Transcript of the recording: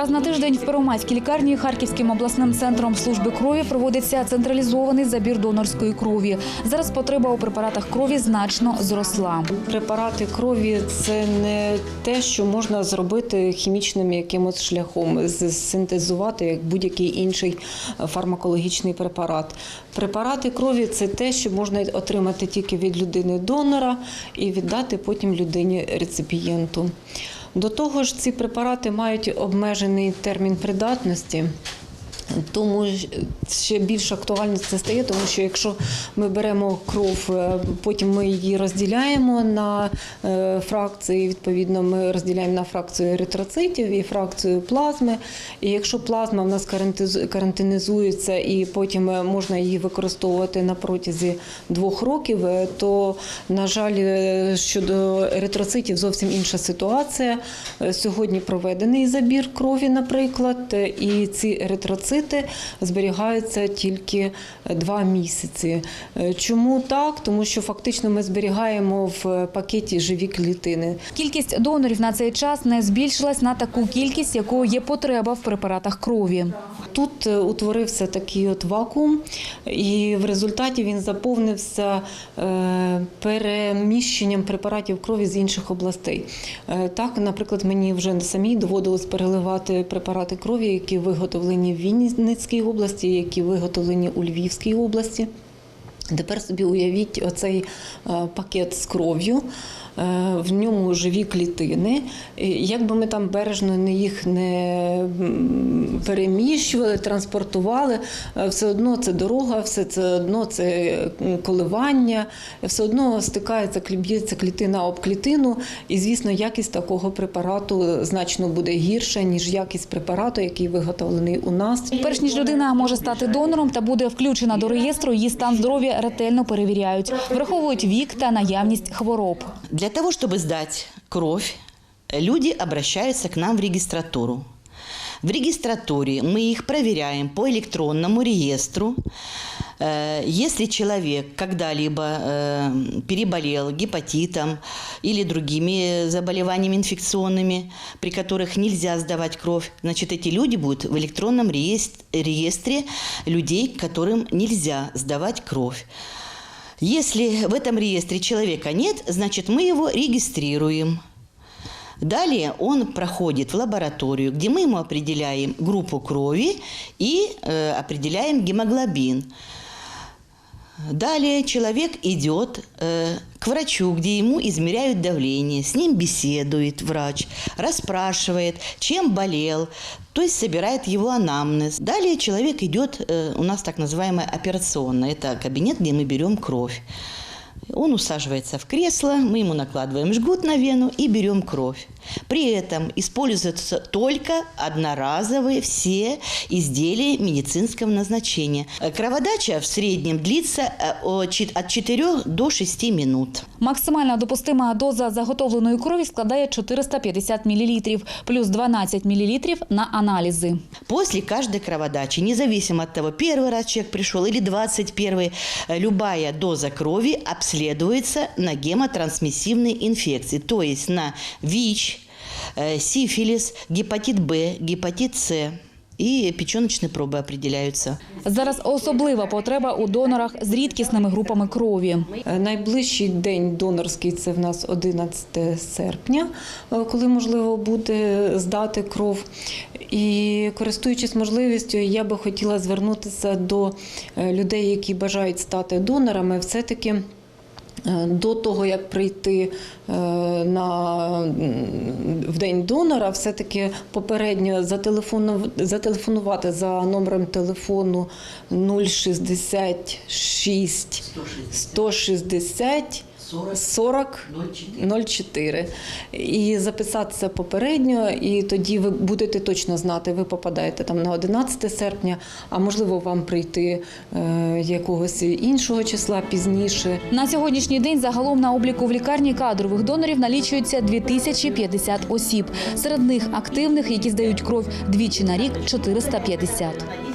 Раз на тиждень в Первомайській лікарні Харківським обласним центром служби крові проводиться централізований забір донорської крові. Зараз потреба у препаратах крові значно зросла. Препарати крові це не те, що можна зробити хімічним якимось шляхом, синтезувати як будь-який інший фармакологічний препарат. Препарати крові це те, що можна отримати тільки від людини донора і віддати потім людині реципієнту. До того ж, ці препарати мають обмежений термін придатності. Тому ще більш актуально це стає, тому що якщо ми беремо кров, е, потім ми її розділяємо на е, фракції. Відповідно, ми розділяємо на фракцію еритроцитів і фракцію плазми. І якщо плазма в нас карантинізується і потім е, можна її використовувати на протязі двох років, то на жаль, щодо еритроцитів зовсім інша ситуація. Сьогодні проведений забір крові, наприклад, і ці еритроцити зберігаються тільки два місяці. Е, Чому так? Тому що фактично ми зберігаємо в пакеті живі клітини. Кількість донорів на цей час не збільшилась на таку кількість, якою є потреба в препаратах крові. Тут е, утворився такий от вакуум, і в результаті він заповнився е, переміщенням препаратів крові з інших областей. Так, наприклад, мені вже самій доводилось переливати препарати крові, які виготовлені в Вінницькій області, які виготовлені у Львівській області. Тепер собі уявіть оцей е, пакет з кров'ю. е, В ньому живі клітини. І Як би ми там бережно не їх не переміщували, транспортували, е, все одно це дорога, все одно це коливання, все одно стикається, б'ється клітина об клітину. І, звісно, якість такого препарату значно буде гірша, ніж якість препарату, який виготовлений у нас. Перш ніж людина може стати донором та буде включена до реєстру, її стан здоров'я ретельно перевіряють, враховують вік та наявність хвороб. Для того, чтобы сдать кровь, люди обращаются к нам в регистратуру. В регистратуре мы их проверяем по электронному реестру. Э, Если человек когда-либо э, переболел гепатитом или другими заболеваниями инфекционными, при которых нельзя сдавать кровь, значит, эти люди будут в электронном реес- реестре людей, которым нельзя сдавать кровь. Если в этом реестре человека нет, значит мы его регистрируем. Далее он проходит в лабораторию, где мы ему определяем группу крови и э, определяем гемоглобин. Далее человек идет э, к врачу, где ему измеряют давление, с ним беседует врач, расспрашивает, чем болел, то есть собирает его анамнез. Далее человек идет, э, у нас так называемая операционная, это кабинет, где мы берем кровь. Он усаживается в кресло, мы ему накладываем жгут на вену и берем кровь. При этом используются только одноразовые все изделия медицинского назначения. Э, Кроводача в среднем длится э, от чет- от 4 до 6 минут. Максимальна допустима доза заготовленої крові складає 450 мл, плюс 12 мл на аналізи. После каждой кроводачи, независимо от того, первый раз человек пришел или 21 э, любая доза крови обследуется на гемотрансмиссивные инфекции, то есть на ВИЧ, э, сифилис, гепатит Б, гепатит С и печеночные пробы определяются. Зараз особлива потреба у донорах з рідкісними групами крові. Е, Найближчий день донорський це в нас 11 серпня, е, коли можливо буде здати кров. І користуючись можливістю, я би хотіла звернутися до е, людей, які бажають стати донорами, все-таки. е, До того як прийти е, на в день донора, все-таки попередньо зателефону- зателефонувати за номером телефону 066 160 40 04 і записатися попередньо, і тоді ви будете точно знати, ви попадаєте там на 11 серпня, а можливо вам прийти е, якогось іншого числа пізніше. На сьогоднішній день загалом на обліку в лікарні кадрових донорів налічується 2050 осіб. Серед них активних, які здають кров двічі на рік, 450.